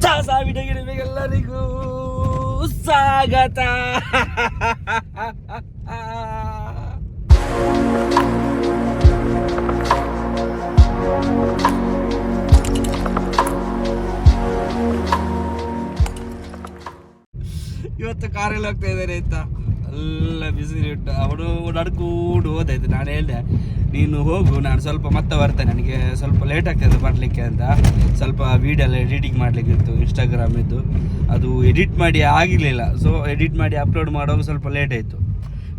ಚಾಸ ವಿಡಿಯೋಗೆ ನಿಮಗೆಲ್ಲರಿಗೂ ಸ್ವಾಗತ. ಇವತ್ತು ಕಾರಲ್ಲಿ ಹೋಗ್ತಾ ಇದ್ದಾರೆ ಅಂತ. ಎಲ್ಲ ಬಿಸಿ ಇಟ್ಟು ಅವನು ನಡ್ಕೊಂಡು ಹೋದಾಯ್ತು ನಾನು ಹೇಳಿದೆ ನೀನು ಹೋಗು, ನಾನು ಸ್ವಲ್ಪ ಮತ್ತೆ ಬರ್ತೇನೆ. ನನಗೆ ಸ್ವಲ್ಪ ಲೇಟ್ ಆಗ್ತದೆ ಬರಲಿಕ್ಕೆ ಅಂತ. ಸ್ವಲ್ಪ ವೀಡಿಯೋ ಎಡಿಟಿಂಗ್ ಮಾಡಲಿಕ್ಕಿತ್ತು ಇನ್ಸ್ಟಾಗ್ರಾಮಿದ್ದು ಅದು ಎಡಿಟ್ ಮಾಡಿ ಆಗಿರಲಿಲ್ಲ. ಸೊ ಎಡಿಟ್ ಮಾಡಿ ಅಪ್ಲೋಡ್ ಮಾಡುವಾಗ ಸ್ವಲ್ಪ ಲೇಟ್ ಆಯಿತು.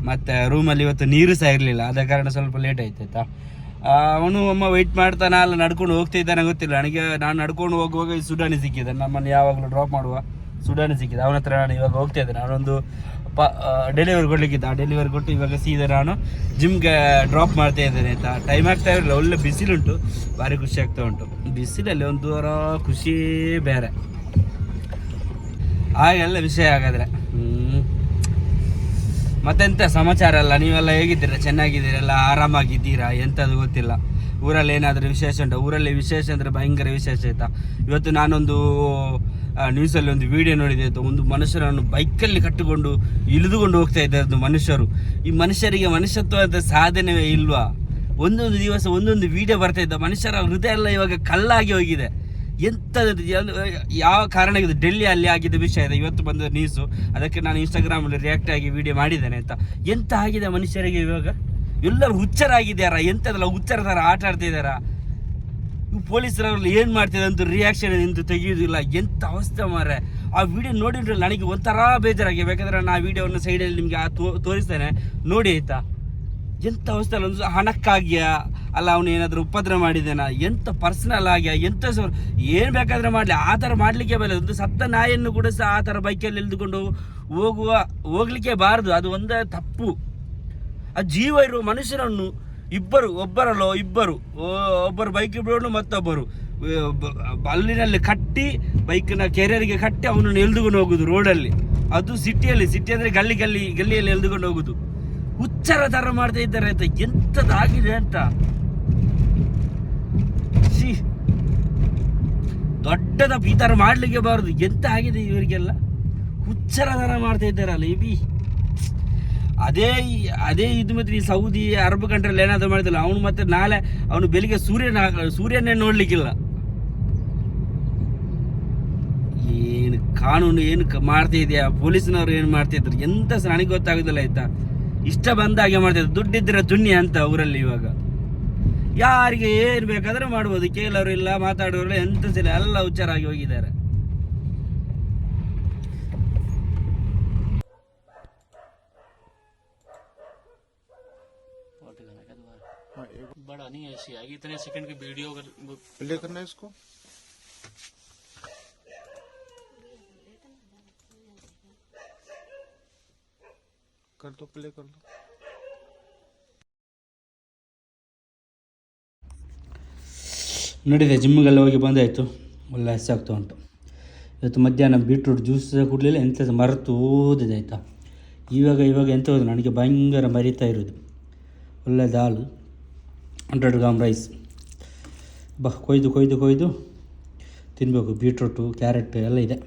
ಮತ್ತು ರೂಮಲ್ಲಿ ಇವತ್ತು ನೀರು ಸಹ ಇರಲಿಲ್ಲ. ಆದ ಕಾರಣ ಸ್ವಲ್ಪ ಲೇಟ್ ಆಯ್ತು, ಆಯ್ತಾ? ಅವನು ಅಮ್ಮ ವೆಯ್ಟ್ ಮಾಡ್ತಾನೆ, ಅಲ್ಲ ನಡ್ಕೊಂಡು ಹೋಗ್ತಿದ್ದಾನೆ ಗೊತ್ತಿಲ್ಲ. ನನಗೆ, ನಾನು ನಡ್ಕೊಂಡು ಹೋಗುವಾಗ ಸುಡಾನಿ ಸಿಕ್ಕಿದೆ. ನಮ್ಮನ್ನು ಯಾವಾಗಲೂ ಡ್ರಾಪ್ ಮಾಡುವ ಸುಡಾನಿ ಸಿಕ್ಕಿದೆ. ಅವನ ಹತ್ರ ನಾನು ಇವಾಗ ಹೋಗ್ತಾ ಇದ್ದೇನೆ. ನಾನೊಂದು ಪ ಡೆಲಿವರಿ ಕೊಡ್ಲಿಕ್ಕಿದ್ದ ಆ ಡೆಲಿವರಿ ಕೊಟ್ಟು ಇವಾಗ ಸೀದಾ ನಾನು ಜಿಮ್ಗೆ ಡ್ರಾಪ್ ಮಾಡ್ತಾ ಇದ್ದೇನೆ, ಆಯ್ತಾ? ಟೈಮ್ ಆಗ್ತಾ ಇರಲಿಲ್ಲ. ಒಳ್ಳೆ ಬಿಸಿಲುಂಟು ಭಾರಿ ಖುಷಿ ಆಗ್ತಾ ಉಂಟು. ಬಿಸಿಲಲ್ಲಿ ಒಂದು ವಾರ ಖುಷಿ ಬೇರೆ. ಹಾಗೆಲ್ಲ ವಿಷಯ ಹಾಗಾದರೆ. ಮತ್ತೆಂತ ಸಮಾಚಾರ ಅಲ್ಲ ನೀವೆಲ್ಲ ಹೇಗಿದ್ದೀರಾ? ಚೆನ್ನಾಗಿದ್ದೀರಲ್ಲ ಆರಾಮಾಗಿದ್ದೀರಾ? ಎಂಥದ್ದು ಗೊತ್ತಿಲ್ಲ. ಊರಲ್ಲಿ ಏನಾದರೂ ವಿಶೇಷ ಉಂಟು? ಊರಲ್ಲಿ ವಿಶೇಷ ಅಂದರೆ ಭಯಂಕರ ವಿಶೇಷ ಆಯ್ತಾ? ಇವತ್ತು ನಾನೊಂದು ನ್ಯೂಸಲ್ಲಿ ಒಂದು ವಿಡಿಯೋ ನೋಡಿದೆ. ಒಂದು ಮನುಷ್ಯರನ್ನು ಬೈಕಲ್ಲಿ ಕಟ್ಟಿಕೊಂಡು ಇಳಿದುಕೊಂಡು ಹೋಗ್ತಾ ಇದ್ದಾರೆ ಮನುಷ್ಯರು. ಈ ಮನುಷ್ಯರಿಗೆ ಮನುಷ್ಯತ್ವದ ಸಾಧನೆಯೇ ಇಲ್ವಾ? ಒಂದೊಂದು ದಿವಸ ಒಂದೊಂದು ವಿಡಿಯೋ ಬರ್ತಾ ಇದ್ದ ಮನುಷ್ಯರ ಹೃದಯ ಎಲ್ಲ ಇವಾಗ ಕಲ್ಲಾಗಿ ಹೋಗಿದೆ. ಎಂಥದ್ದು ಯಾವ ಕಾರಣಕ್ಕೆ ಡೆಲ್ಲಿ ಅಲ್ಲಿ ಆಗಿದ್ದ ವಿಷಯ ಇದೆ. ಇವತ್ತು ಬಂದ ನ್ಯೂಸು ಅದಕ್ಕೆ ನಾನು ಇನ್ಸ್ಟಾಗ್ರಾಮಲ್ಲಿ ರಿಯಾಕ್ಟ್ ಆಗಿ ವಿಡಿಯೋ ಮಾಡಿದ್ದೇನೆ ಅಂತ. ಎಂತ ಆಗಿದೆ ಮನುಷ್ಯರಿಗೆ ಇವಾಗ? ಎಲ್ಲರೂ ಹುಚ್ಚರಾಗಿದ್ದಾರಾ? ಎಂಥದ್ದೆಲ್ಲ ಹುಚ್ಚರ ಥರ ಆಟ ಆಡ್ತಿದ್ದಾರಾ? ಇವು ಪೊಲೀಸರಲ್ಲಿ ಏನು ಮಾಡ್ತಿದೆ ಅಂತ ರಿಯಾಕ್ಷನ್ ಎಂದು ತೆಗೆಯುವುದಿಲ್ಲ. ಎಂಥ ಅವಸ್ಥೆ ಮಾರೆ ಆ ವಿಡಿಯೋ ನೋಡಿದ್ರೆ ನನಗೆ ಒಂಥರ ಬೇಜಾರಾಗಿ ಬೇಕಾದ್ರೆ ನಾನು ಆ ವಿಡಿಯೋವನ್ನು ಸೈಡಲ್ಲಿ ನಿಮಗೆ ಆ ತೋರಿಸ್ತೇನೆ. ನೋಡಿ ಆಯ್ತಾ? ಎಂಥ ಅವಸ್ಥೆ ಅಲ್ಲ, ಒಂದು ಹಣಕ್ಕಾಗ್ಯಾ? ಅಲ್ಲ, ಅವನು ಏನಾದರೂ ಉಪದ್ರ ಮಾಡಿದ್ದೇನಾ ಎಂಥ ಪರ್ಸನಲ್ ಆಗ್ಯಾ? ಎಂಥ ಸ, ಏನು ಬೇಕಾದ್ರೆ ಮಾಡಲಿ. ಆ ಥರ ಮಾಡಲಿಕ್ಕೆ ಬರಲ್ಲ. ಒಂದು ಸತ್ತ ನಾಯಿಯನ್ನು ಕೂಡ ಸಹ ಆ ಥರ ಬೈಕಲ್ಲಿ ಎಳೆದುಕೊಂಡು ಹೋಗುವ, ಹೋಗ್ಲಿಕ್ಕೆ ಬಾರದು. ಅದು ಒಂದೇ ತಪ್ಪು. ಆ ಜೀವ ಇರುವ ಮನುಷ್ಯನನ್ನು ಇಬ್ಬರು, ಒಬ್ಬರಲ್ಲ ಇಬ್ಬರು. ಒಬ್ಬರು ಬೈಕ್ ಬಿಡೋನು ಮತ್ತೊಬ್ಬರು. ಅಲ್ಲಿನಲ್ಲಿ ಕಟ್ಟಿ ಬೈಕ್ನ ಕೆರಿಯರಿಗೆ ಕಟ್ಟಿ ಅವನನ್ನು ಎಳ್ದುಕೊಂಡು ಹೋಗುದು ರೋಡಲ್ಲಿ ಅದು ಸಿಟಿಯಲ್ಲಿ ಸಿಟಿ ಅಂದರೆ ಗಲ್ಲಿ ಗಲ್ಲಿ, ಗಲ್ಲಿಯಲ್ಲಿ ಎಳೆದುಕೊಂಡು ಹೋಗುದು. ಹುಚ್ಚರ ಥರ ಮಾಡ್ತಾ ಇದ್ದಾರೆ ಅಂತ. ಎಂಥದ್ದಾಗಿದೆ ಅಂತ. ಶಿ ದೊಡ್ಡದ ಈ ಥರ ಮಾಡಲಿಕ್ಕೆ ಬಾರದು. ಎಂತ ಆಗಿದೆ ಇವರಿಗೆಲ್ಲ? ಹುಚ್ಚರ ಥರ ಮಾಡ್ತಾ ಇದ್ದಾರಲ್ಲ, ಇಬಿ. ಅದೇ ಅದೇ ಇದು ಮತ್ತೆ ಈ ಸೌದಿ ಅರಬ್ ಕಂಟ್ರಲ್ಲಿ ಏನಾದರೂ ಮಾಡಿದಿಲ್ಲ ಅವನು ಮತ್ತೆ ನಾಳೆ ಅವನು ಬೆಳಿಗ್ಗೆ ಸೂರ್ಯನ ಸೂರ್ಯನೇ ನೋಡ್ಲಿಕ್ಕಿಲ್ಲ. ಏನು ಕಾನೂನು ಏನು ಮಾಡ್ತಾ ಇದೆಯಾ? ಪೊಲೀಸ್ನವ್ರು ಏನು ಮಾಡ್ತಿದ್ರು ಎಂತ ನನಗೆ ಗೊತ್ತಾಗೋದಿಲ್ಲ ಆಯ್ತಾ? ಇಷ್ಟ ಬಂದಾಗೆ ಮಾಡ್ತಿದ್ರು ದುಡ್ಡಿದ್ರೆ ದುಣ್ಣಿ ಅಂತ ಊರಲ್ಲಿ ಇವಾಗ. ಯಾರಿಗೆ ಏನು ಬೇಕಾದ್ರೂ ಮಾಡ್ಬೋದು. ಕೇಳೋರು ಇಲ್ಲ, ಮಾತಾಡೋರು ಎಂತ ಸಲ ಎಲ್ಲ ಹುಚ್ಚಾರಾಗಿ ಹೋಗಿದ್ದಾರೆ. हाँ, एक बड़ा नहीं है ऐसी आएगी इतने सेकंड की वीडियो अगर वो प्ले करना है इसको कर दो प्ले कर दो ನೋಡಿದೆ ಜಿಮ್ಗೆಲ್ಲ ಹೋಗಿ ಬಂದಾಯಿತು ಒಳ್ಳೆ ಹಸಿ ಆಗ್ತಾ ಉಂಟು ಇವತ್ತು ಮಧ್ಯಾಹ್ನ ಬೀಟ್ರೂಟ್ ಜ್ಯೂಸ್ ಕುಡಲಿಲ್ಲ ಎಂಥ ಮರೆತು ಓದಿದೆ ಆಯಿತಾ ಇವಾಗ ಇವಾಗ ಎಂತ ಹೋದ್ರು ನನಗೆ ಭಯಂಕರ ಮರಿತಾ ಇರೋದು ಒಳ್ಳೆ ದಾಲ್ ಹಂಡ್ರೆಡ್ ಗ್ರಾಮ್ ರೈಸ್ ಬಾ ಕೊಯ್ದು ಕೊಯ್ದು ಕೊಯ್ದು ತಿನ್ನಬೇಕು ಬೀಟ್ರೂಟು, ಕ್ಯಾರೆಟ್ ಎಲ್ಲ ಇದೆ.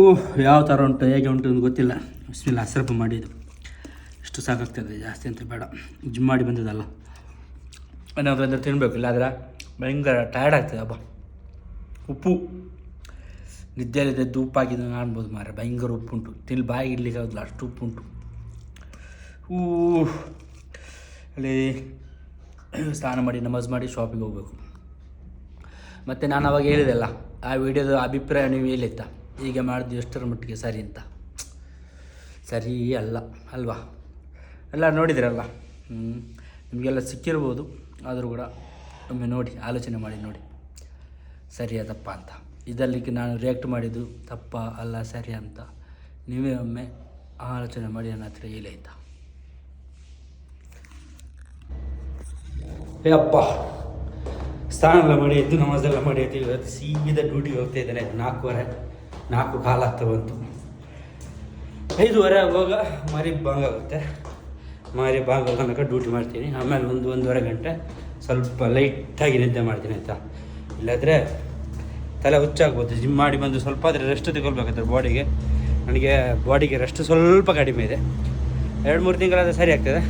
ಓಹ್ ಯಾವ ಥರ ಉಂಟು, ಹೇಗೆ ಉಂಟು ಅಂತ ಗೊತ್ತಿಲ್ಲ. ಬಿಸ್ಮಿಲ್ಲ ಮಾಡಿ ಮಾಡಿದ್ದು. ಇಷ್ಟು ಸಾಕಾಗ್ತದೆ, ಜಾಸ್ತಿ ಅಂತ ಬೇಡ. ಜಿಮ್ ಮಾಡಿ ಬಂದದಲ್ಲ ಏನಾದರೂ ಅಂದರೆ ತಿನ್ನಬೇಕು ಇಲ್ಲಾದ್ರೆ ಭಯಂಕರ ಟಯರ್ಡ್ ಆಗ್ತದೆ ಹಬ್ಬ ಉಪ್ಪು. ನಿದ್ದೆಯಲ್ಲಿದ್ದ ಹಾಕಿದ್ದು ಕಾಣ್ಬೋದು ಮಾರೆ ಭಯಂಕರ ಉಪ್ಪುಂಟು. ತಿಳಿ ಬಾಯಿ ಇಡ್ಲಿಕ್ಕೆ ಆಗೋದಿಲ್ಲ, ಅಷ್ಟು ಉಪ್ಪುಂಟು. ಅಲ್ಲಿ ಸ್ನಾನ ಮಾಡಿ, ನಮಾಜ್ ಮಾಡಿ ಶಾಪಿಗೆ ಹೋಗಬೇಕು. ಮತ್ತು ನಾನು ಅವಾಗ ಹೇಳಿದೆಲ್ಲ, ಆ ವಿಡಿಯೋದ ಅಭಿಪ್ರಾಯ ನೀವು ಹೇಳಿತ್ತ ಹೀಗೆ ಮಾಡಿದ್ದು ಎಷ್ಟರ ಮಟ್ಟಿಗೆ ಸರಿ ಅಂತ. ಸರಿ ಅಲ್ಲ, ಅಲ್ವಾ? ಎಲ್ಲ ನೋಡಿದಿರಲ್ಲ? ಹ್ಞೂ ನಿಮಗೆಲ್ಲ ಸಿಕ್ಕಿರ್ಬೋದು, ಆದರೂ ಕೂಡ ಒಮ್ಮೆ ನೋಡಿ, ಆಲೋಚನೆ ಮಾಡಿ ನೋಡಿ. ಸರಿಯಾ ತಪ್ಪ ಅಂತ. ಇದಲ್ಲಿಗೆ ನಾನು ರಿಯಾಕ್ಟ್ ಮಾಡಿದ್ದು ತಪ್ಪ ಅಲ್ಲ ಸರಿ ಅಂತ. ನೀವೇ ಒಮ್ಮೆ ಆಲೋಚನೆ ಮಾಡಿ ನನ್ನ ಹತ್ರ ಆಯಿತಾ? ಏ ಅಪ್ಪ ಸ್ನಾನ ಎಲ್ಲ ಮಾಡಿ, ಎದ್ದು ನಮಾಜೆಲ್ಲ ಮಾಡಿ ಎದ್ದು ಇವತ್ತು ಸೀದಾ ಡ್ಯೂಟಿಗೆ ಹೋಗ್ತಾ ಇದ್ದಾನೆ. ನಾಲ್ಕೂವರೆ, ನಾಲ್ಕು ಕಾಲು ಆಗ್ತಾ ಬಂತು. ಐದುವರೆ ಆಗುವಾಗ ಮಾರಿ ಬಾಂಗ್ ಆಗುತ್ತೆ. ಮಾರಿ ಬಾಂಗ್ ತನಕ ಡ್ಯೂಟಿ ಮಾಡ್ತೀನಿ. ಆಮೇಲೆ ಒಂದು ಒಂದೂವರೆ ಗಂಟೆ ಸ್ವಲ್ಪ ಲೈಟಾಗಿ ನಿದ್ದೆ ಮಾಡ್ತೀನಿ ಆಯಿತಾ? ಇಲ್ಲಾದರೆ ತಲೆ ಹುಚ್ಚಾಗ್ಬೋದು. ಜಿಮ್ ಮಾಡಿ ಬಂದು ಸ್ವಲ್ಪ ಆದರೆ ರೆಸ್ಟ್ ತಗೊಳ್ಬೇಕಾಗ್ತದೆ ಬಾಡಿಗೆ ನನಗೆ ಬಾಡಿಗೆ ರೆಸ್ಟ್ ಸ್ವಲ್ಪ ಕಡಿಮೆ ಇದೆ. ಎರಡು ಮೂರು ತಿಂಗಳಾದರೆ ಸರಿ ಆಗ್ತದೆ.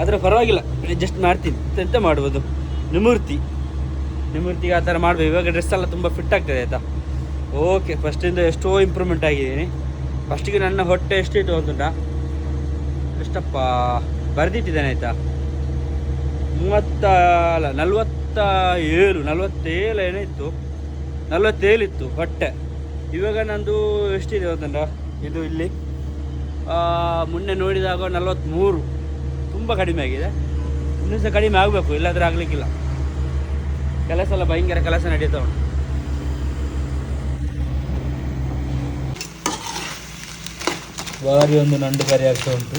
ಆದರೆ ಪರವಾಗಿಲ್ಲ. ಅಡ್ಜಸ್ಟ್ ಮಾಡ್ತೀನಿ. ಎಂತ ಮಾಡ್ಬೋದು ನಿಮೂರ್ತಿ. ನಿಮೂರ್ತಿಗೆ ಆ ಥರ ಮಾಡ್ಬೋದು ಇವಾಗ ಡ್ರೆಸ್ ಎಲ್ಲ ತುಂಬ ಫಿಟ್ ಆಗ್ತದೆ ಆಯಿತಾ? ಓಕೆ ಫಸ್ಟಿಂದ ಎಷ್ಟೋ ಇಂಪ್ರೂವ್ಮೆಂಟ್ ಆಗಿದ್ದೀನಿ. ಫಸ್ಟಿಗೆ ನನ್ನ ಹೊಟ್ಟೆ ಎಷ್ಟಿತ್ತು ಅಂತುಂಟ ಎಷ್ಟಪ್ಪ, ಬರೆದಿಟ್ಟಿದ್ದೇನೆ ಆಯಿತಾ? ಮೂವತ್ತ, ಅಲ್ಲ ನಲ್ವತ್ತ ಏಳು ನಲ್ವತ್ತೇಳು ಏನೋ ಇತ್ತು. ನಲ್ವತ್ತೇಳು ಇತ್ತು ಹೊಟ್ಟೆ. ಇವಾಗ ನಂದು ಎಷ್ಟಿದೆ ಅಂತಂಡ ಇದು ಇಲ್ಲಿ. ಮೊನ್ನೆ ನೋಡಿದಾಗ ನಲ್ವತ್ತ್ಮೂರು ತುಂಬ ಕಡಿಮೆ ಆಗಿದೆ. ಇನ್ನೂ ಸಹ ಕಡಿಮೆ ಆಗಬೇಕು ಇಲ್ಲಾಂದರೆ ಆಗಲಿಕ್ಕಿಲ್ಲ. ಕೆಲಸ ಎಲ್ಲ ಭಯಂಕರ ಕೆಲಸ ನಡೀತಾ ಉಂಟು. ಭಾರಿ ಒಂದು ನಂಡು ಕರಿ ಆಗ್ತಾ ಉಂಟು.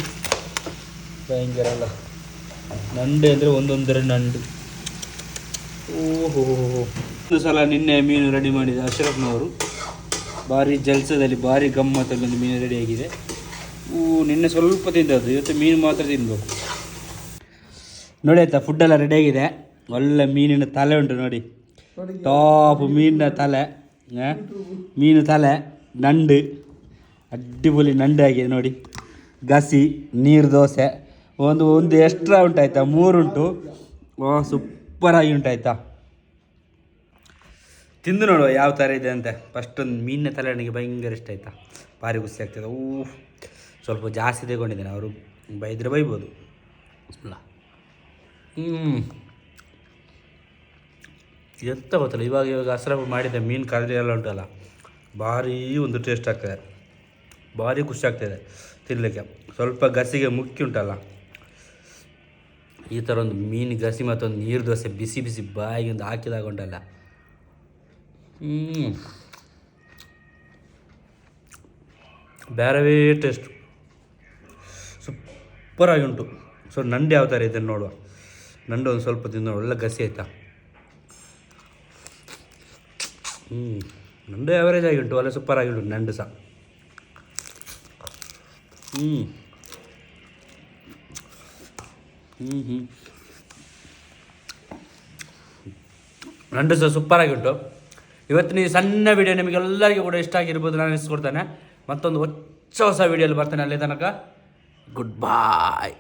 ಭಯಂಕರ ಅಲ್ಲ. ನಂಡು ಅಂದರೆ ಒಂದೊಂದರ ನಂಡು. ಓಹೋ. ಒಂದು ಸಲ ನಿನ್ನೆ ಮೀನು ರೆಡಿ ಮಾಡಿದ ಅಶ್ರಫ್ನವರು. ಭಾರಿ ಜಲ್ಸದಲ್ಲಿ ಭಾರಿ ಗಮ್ಮತ್ತಲ್ಲಿ ಒಂದು ಮೀನು ರೆಡಿ ಆಗಿದೆ. ಊ ನಿನ್ನೆ ಸ್ವಲ್ಪ ತಿಂದದ್ದು ಇವತ್ತು ಮೀನು ಮಾತ್ರ ತಿನ್ಬೇಕು. ನೋಡಿ ಆಯ್ತಾ ಫುಡ್ ಎಲ್ಲ ರೆಡಿ ಆಗಿದೆ. ಒಳ್ಳೆ ಮೀನಿನ ತಲೆ ಉಂಟು ನೋಡಿ. ಟಾಪ್ ಮೀನಿನ ತಲೆ? ಮೀನು ತಲೆ ನಂಡು. ಅಡ್ಡಿಪೊಲಿ ನಂಡು ಆಗಿದೆ ನೋಡಿ. ಗಸಿ ನೀರು ದೋಸೆ. ಒಂದು ಒಂದು ಎಕ್ಸ್ಟ್ರಾ ಉಂಟಾಯ್ತಾ ಮೂರುಂಟು ಸೂಪರಾಗಿ ಉಂಟಾಯ್ತಾ. ತಿಂದು ನೋಡುವ ಯಾವ ಥರ ಇದೆ ಅಂತ. ಫಸ್ಟ್ ಒಂದು ಮೀನಿನ ತಲೆ ನನಗೆ ಭಯಂಕರ ಇಷ್ಟ ಆಯ್ತಾ. ಭಾರಿ ಖುಷಿ ಆಗ್ತದೆ. ಊ ಸ್ವಲ್ಪ ಜಾಸ್ತಿ ತಗೊಂಡಿದ್ದೇನೆ. ಅವರು ಬೈದ್ರೆ ಬೈಬೋದು. ಬಿಸ್ಮಿಲ್ಲಾ. ಎಂತ ಗೊತ್ತಲ್ಲ, ಇವಾಗ ಇವಾಗ ಹಸ್ರಪ್ಪ ಮಾಡಿದ್ದೆ ಮೀನು ಕರಡಿ ಎಲ್ಲ ಉಂಟಲ್ಲ. ಭಾರೀ ಒಂದು ಟೇಸ್ಟ್ ಆಗ್ತದೆ. ಭಾರಿ ಖುಷಿ ಆಗ್ತದೆ ತಿನ್ನಲಿಕ್ಕೆ ಸ್ವಲ್ಪ ಗಸಿಗೆ ಮುಖ್ಯ ಉಂಟಲ್ಲ. ಈ ಥರ ಒಂದು ಮೀನು ಗಸಿ ಮತ್ತೊಂದು ನೀರು ದೋಸೆ ಬಿಸಿ ಬಿಸಿ ಬಾಯಿಗೆ ಒಂದು ಹಾಕಿದಾಗ ಉಂಟಲ್ಲ. ಹ್ಞೂ ಬೇರೆವೇ ಟೇಸ್ಟ್ ಸೂಪರಾಗಿ ಉಂಟು. ಸೊ ನಂಡಿ ಯಾವ ಥರ ಇದನ್ನು ನೋಡುವ. ನಂಡು ಒಂದು ಸ್ವಲ್ಪ ತಿಂದು ಒಳ್ಳೆ ಗಸಿ ಆಯ್ತಾ? ಹ್ಞೂ ನಂಡು ಆವರೇಜ್ ಆಗಿ ಉಂಟು ಒಳ್ಳೆ ಸೂಪರ್ ಆಗಿ ಉಂಟು ನಂಡು ಸಹ ಹ್ಞೂ ಹ್ಞೂ ಹ್ಞೂ ನಂಡು ಸಹ ಸೂಪರಾಗಿ ಉಂಟು ಇವತ್ತಿನ ಈ ಸಣ್ಣ ವಿಡಿಯೋ ನಿಮಗೆಲ್ಲರಿಗೂ ಕೂಡ ಇಷ್ಟ ಆಗಿರ್ಬೋದು, ನಾನು ಇಸ್ಕೊಡ್ತೇನೆ ಮತ್ತೊಂದು ಹೊಚ್ಚ ಹೊಸ ವೀಡಿಯೋಲಿ ಬರ್ತೇನೆ, ಅಲ್ಲಿ ತನಕ. ಗುಡ್ ಬಾಯ್